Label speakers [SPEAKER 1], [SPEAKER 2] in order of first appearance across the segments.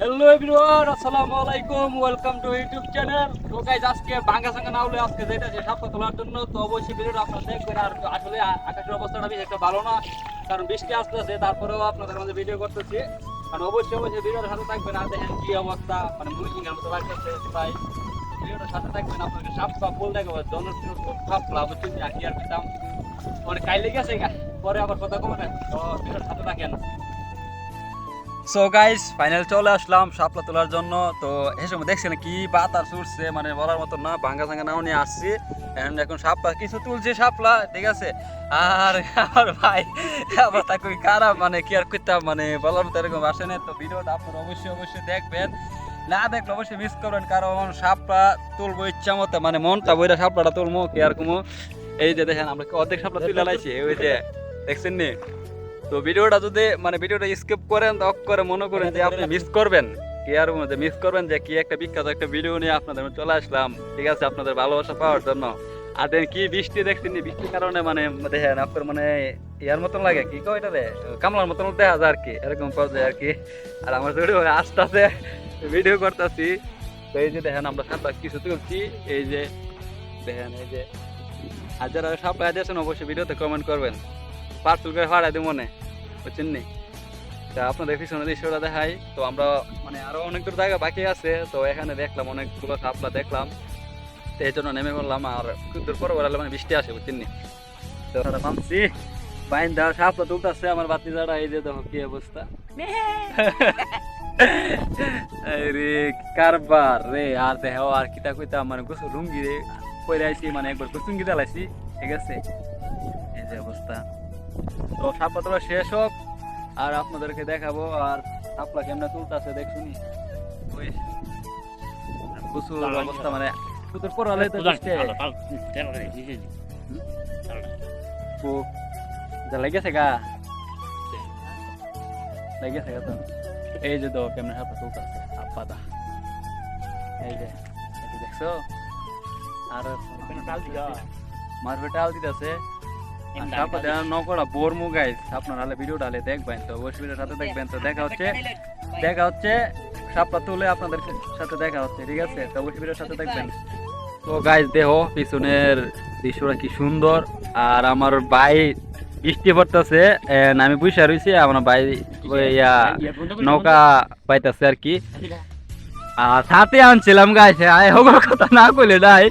[SPEAKER 1] Hello everyone আসসালামু আলাইকুম welcome to YouTube channel তো গাইজ আজকে ভাঙ্গা সাঙ্গা না হলে আজকে যেটা সে সাপ তোলার জন্য। তো অবশ্যই ভিডিওটা আপনারা দেখবেন। আর আসলে আকাশের অবস্থাটা বেশি একটা ভালো না, কারণ বৃষ্টি আসতেছে। তারপরেও আপনাদের মাঝে ভিডিও করতেছি। কারণ অবশ্যই অবশ্যই ভিডিওর সাথে থাকবেন। আর দেখেন কি অবস্থা। মানে মুরগির মতো লাগতেছে তাই ভিডিওটার সাথে থাকবেন। আপনাকে সাপ বা ফুল দেখাবো জনপ্রিয় সাপ লাভ হচ্ছে। কি আর পেতাম মানে কাইলে গেছে পরে আবার কথা কমে না। তো ভিডিওর সাথে থাকেন। সো গাইস ফাইনাল চলে আসলাম শাপলা তোলার জন্য। তো এই সময় দেখছেন কি বাতাস উঠছে মানে বলার মতো না, ভাঙ্গা ভাঙ্গা নাও নিয়ে আসছি। এখন শাপলা কিছু তুলছে, শাপলা, ঠিক আছে? আর আমার ভাই আবার তাকে খারাপ মানে কি আর করতাম মানে বলার মতো এরকম আসে না তো ভিডিওটা আপনারা অবশ্যই অবশ্যই দেখবেন। না দেখলে অবশ্যই মিস করবেন, কারণ শাপলা তুলবো ইচ্ছা মতো মানে মনটা বইটা শাপলাটা তুলবো কি আর কমো? এই যে দেখেন, আমরা অর্ধেক শাপলা তুলে লাইছি ওই যে, দেখছেন নি? তো ভিডিওটা যদি মানে ভিডিওটা স্কিপ করেন, তো করে মনে করেন যে আপনি মিস করবেন। কি আর মধ্যে মিস করবেন যে কি একটা বিখ্যাত একটা ভিডিও নিয়ে আপনাদের চলে আসলাম। ঠিক আছে, আপনাদের ভালোবাসা পাওয়ার জন্য। আর কি বৃষ্টি দেখছেন বৃষ্টির কারণে মানে দেখেন, আপনার মানে ইয়ার মতন লাগে। কি কয় এটা রে কামলার মতন দেখা যায় আর কি, এরকম পাওয়া যায় আর কি। আর আমার ভিডিও আস্তে আস্তে ভিডিও করতেছি। তো এই যে দেখেন, আমরা সাপটা কিছু তুলছি। এই যে দেখেন, এই যে আর যারা সাপটা আছেন অবশ্যই ভিডিওতে কমেন্ট করবেন। পার্সেল করে ভাড়া দিব মনে, বুঝছেন নি? তা আপনাদের পিছনে দৃশ্যটা দেখাই। তো আমরা মানে আরও অনেক দূর জায়গা বাকি আছে, তো এখানে দেখলাম, অনেকগুলো সাপলা দেখলাম। তো এই জন্য নেমে পড়লাম, আর দূর পরে বেড়ালে মানে বৃষ্টি আসে, বুঝছেন নি? তো নামছি বাইন দেওয়া সাপলা তুলতেছে আমার বাতি যারা এই যে দেখো কি অবস্থা। রে, কারবার রে, আর দেহ, আর কিতা কইতা মানে গোসল লুঙ্গি রে, পরে আইছি মানে একবার গোসুঙ্গি দালাইছি ঠিক আছে? এই যে অবস্থা। তো সাপ শেষ হোক আর আপনাদেরকে দেখাবো আর সাপলা কেমনে তুলতেছে দেখছুনি ওই প্রচুর অবস্থা মানে পর তো যা লেগেছে গা? লেগেছে গা তো। এই যে তো কেমনে সাপলা তুলতেছে আপাদা এই যে এই যে দেখছ? আর মারবে টাল দিতেছে। আপনাদের নকরা বোর মু গাইস আপনারা হলে ভিডিও ডালে দেখবেন তো অবশ্যই ভিডিওর সাথে দেখবেন তো দেখা হচ্ছে দেখা হচ্ছে সাপটা তুলে আপনাদের সাথে দেখা হচ্ছে ঠিক আছে তো অবশ্যই ভিডিওর সাথে দেখবেন তো গাইস দেহ পিছনের দৃশ্যটা কি সুন্দর আর আমার ভাই বৃষ্টি পড়তেছে আমি বুঝে রয়েছি আমার ভাই ইয়া নৌকা পাইতেছে আর কি আর সাথে আনছিলাম গাইছে আয় হোক কথা না কইলে নাই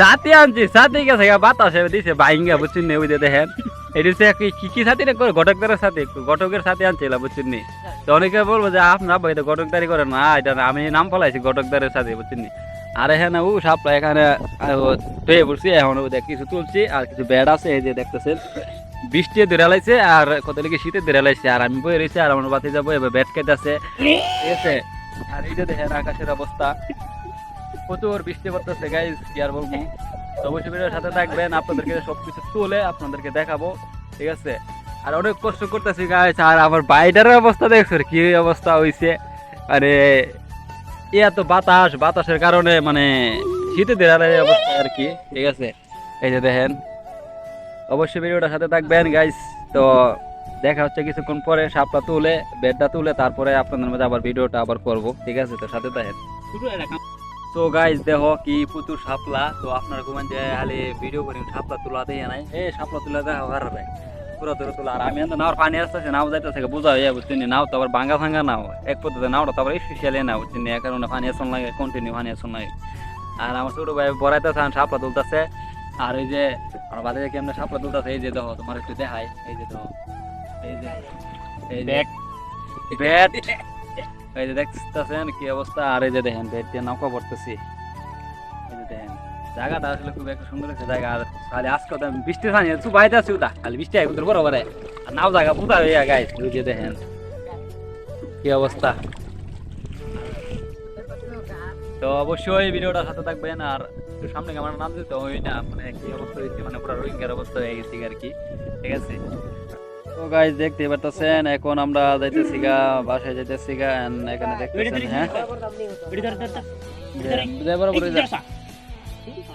[SPEAKER 1] সাথে আনছি, সাথে গেছে বাতাসে দিছে, বাইঙ্গা বুঝছেন নি, ওই দেখেন। এটি হচ্ছে কি কি- সাথে রে করে ঘটকদারের সাথে ঘটকের সাথে আনছিলাম বুঝছেন নি। তো অনেকে বলব যে আপনার ভাই তো ঘটকদারি করে না, এটা আমি নাম ফলাইছি ঘটকদারের সাথে বুঝছেন নি। আর এখানে ও সাপলা, এখানে পেয়ে পড়ছি, এখন কিছু তুলছি, আর কিছু বেড আছে, এই যে দেখতেছেন। বৃষ্টি ধরে আর কত লিখে শীতে ধরে লাইছে, আর আমি বই রয়েছি, আর আমার বাতি যাব, এবার ব্যাট কেটে আছে। ঠিক আছে? আর এই যে দেখেন আকাশের অবস্থা। প্রচুর বৃষ্টি পড়তেছে গাইজ কি আর বলব? তো অবশ্যই ভিডিওর সাথে থাকবেন, আপনাদেরকে সবকিছু তুলে আপনাদেরকে দেখাবো, ঠিক আছে? আর অনেক কষ্ট করতেছি গাইজ আর আমার বাইটারের অবস্থা দেখছ, কি অবস্থা হইছে? মানে এত বাতাস, বাতাসের কারণে মানে শীতে দেওয়ার অবস্থা আর কি, ঠিক আছে? এই যে দেখেন, অবশ্যই ভিডিওটার সাথে থাকবেন গাইজ তো দেখা হচ্ছে কিছুক্ষণ পরে, সাপটা তুলে, বেডটা তুলে, তারপরে আপনাদের মধ্যে আবার ভিডিওটা আবার করব, ঠিক আছে? তো সাথে থাকেন। তো গাইজ দেহ কি পুতুর সাপলা তো আপনার ঘুমান যে আলে ভিডিও করি সাপলা তোলা দেয় নাই। এ সাপলা তুলা দেখা হার রে পুরো ধরে তোলা। আর আমি নাওর পানি আসতেছে নাও যাইতেছে বুঝা হইয়া বুঝছিনি নাও তো আবার ভাঙ্গা ভাঙ্গা নাও। এক পদ্ধতি নাওটা তো আবার স্পেশালি নাও বুঝছিনি এ কারণে পানি আসন লাগে কন্টিনিউ পানি আসন লাগে। আর আমার ছোট ভাই বড়াইতেছে সাপলা তুলতেছে। আর ওই যে আমার বাদে কেমনে সাপলা তুলতেছে এই যে দেখো তোমার একটু দেখাই। এই যে দেখো এই যে এই যে। ব্যাট। এই যে দেখতেছেন কি অবস্থা? আর এই যে দেখেন, বেড দিয়ে নৌকা পড়তেছি। এই যে দেখেন, জায়গাটা আসলে খুব একটা সুন্দর একটা জায়গা আর খালি আজকে বৃষ্টির পানি বাইতে আছি, উদা, খালি বৃষ্টি আই উত্তর বড় বড় আর নাও জায়গা পুতা হইয়া গাইস ওই যে দেখেন। কি অবস্থা? তো অবশ্যই ভিডিওটার সাথে থাকবেন, আর সামনে আমার নাম দিতে হয় না মানে কি অবস্থা হয়েছে মানে পুরো রোহিঙ্গার অবস্থা হয়ে গেছে আর কি, ঠিক আছে? তো গাইজ দেখতে পারতেছেন এখন আমরা যাইতেছি গা বাসায় যাইতেছি গা এখানে দেখতেছেন হ্যাঁ?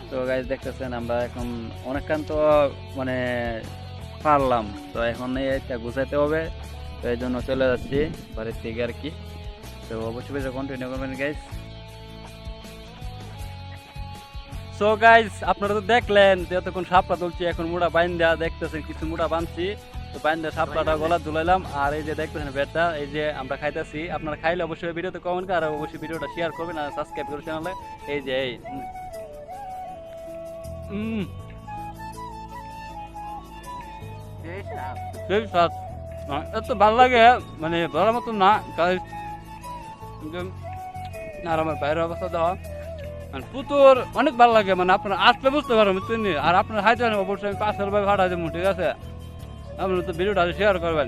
[SPEAKER 1] তো গাইজ দেখতেছেন আমরা এখন অনেকক্ষণ তো মানে পারলাম। তো এখন একটা গুছাইতে হবে তো এই জন্য চলে যাচ্ছি বাড়ির থেকে আর কি। তো অবশ্যই কন্টিনিউ করবেন গাইস সো গাইস আপনারা তো দেখলেন যে এতক্ষণ সাপটা তুলছি এখন মুড়া বাইন দেওয়া দেখতেছেন কিছু মুড়া বানছি। তো সাপলাটা গলা ধুলাইলাম আর এই যে দেখতেছেন বেডটা এই যে আমরা খাইতেছি। আপনারা খাইলে অবশ্যই ভিডিওতে কমেন্ট আর অবশ্যই ভিডিওটা শেয়ার করবেন আর সাবস্ক্রাইব করে চ্যানেলে এই যে এই এত ভালো লাগে মানে বলার মতো না আর আমার বাইরের অবস্থা দেওয়া মানে পুতুর অনেক ভালো লাগে মানে আপনার আসলে বুঝতে পারবেন আর আপনার হাইতে অবশ্যই আমি পাঁচ হাজার ভাড়া দেবো ঠিক আছে? আপনার তো ভিডিওটা শেয়ার করবেন।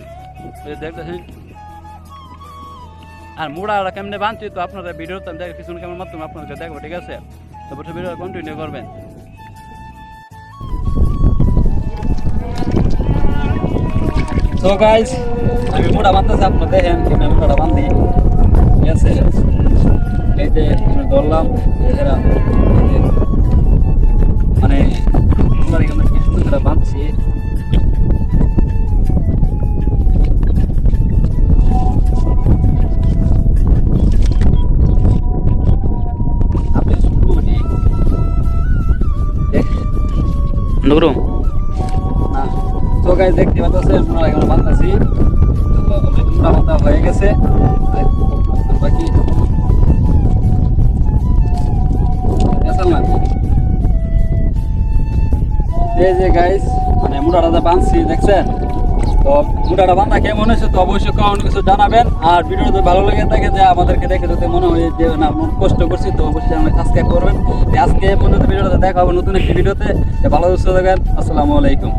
[SPEAKER 1] দেখতেছেন। আর মুড়াটা কেমনে বানছি তো আপনারা ভিডিওতে দেখে কিছু কেমন মাধ্যমে আপনাদেরকে দেখব, ঠিক আছে? তো অবশ্যই ভিডিও কন্টিনিউ করবেন। আমি মোটা বানতেছি, আপনার দেখেন আমি মোটা বান্ধি ঠিক আছে? এই যে আমি ধরলাম মানে কি সুন্দর বাঁধছি নবরু না, তো গাইস দেখতে পাচ্ছেন আমরা এখন বাঁধতেছি মোটা বাঁধা হয়ে গেছে। বাকি এই যে গাইস মানে মুড়াটা বাঁধছি দেখছেন? তো মুড়াটা বাঁধা কেমন হয়েছে তো অবশ্যই কমেন্ট কিছু জানাবেন। আর ভিডিও ভালো লেগে থাকে, যে আমাদেরকে দেখে যদি মনে হয় যে, না কষ্ট করছি, তো অবশ্যই আমাকে সাবস্ক্রাইব করবেন। আজকে পর্যন্ত ভিডিওটা দেখা হবে নতুন একটি ভিডিওতে। ভালো সুস্থ থাকবেন। আসসালামু আলাইকুম।